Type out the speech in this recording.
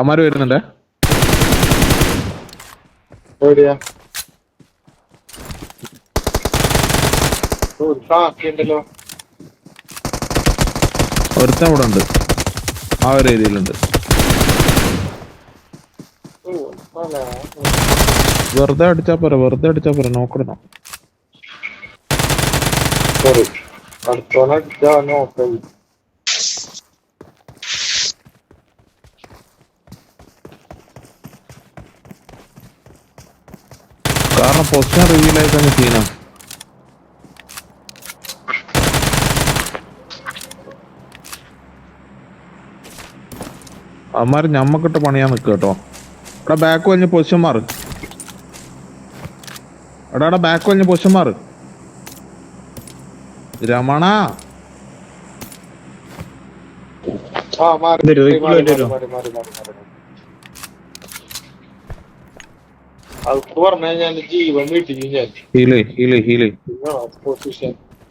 അമാര് വരുന്നുണ്ടേ. ഒരുത്തൻ ഇവിടെ ഉണ്ട്. ആ ഒരു ഏരിയയിലുണ്ട്. വെറുതെ അടിച്ചാ പോരാ വെറുതെ അടിച്ചാ പോരാ നോക്കണം? സോറി അടുത്തോളം അടിച്ചാ നോക്കാം പൊസിഷൻ റിവീൽ ആയി കഴിഞ്ഞ സീനാ അമ്മാര് ഞമ്മക്കിട്ട് പണിയാൻ നിൽക്കുക കേട്ടോ എടാ ബാക്ക് വലിഞ്ഞ പൊസിഷൻ മാറ് എടാ എടാ ബാക്ക് വലിഞ്ഞ പൊസിഷൻ മാറ് രമണ ആ മാറി മാറി, മാറി, മാറി, മാറി, മാറി, മാറി. അത് പറഞ്ഞു ഞാൻ ജീവൻ വീട്ടിൽ ഞാൻ ഹീലേ ഹീലേ ഹീലേ പൊസിഷൻ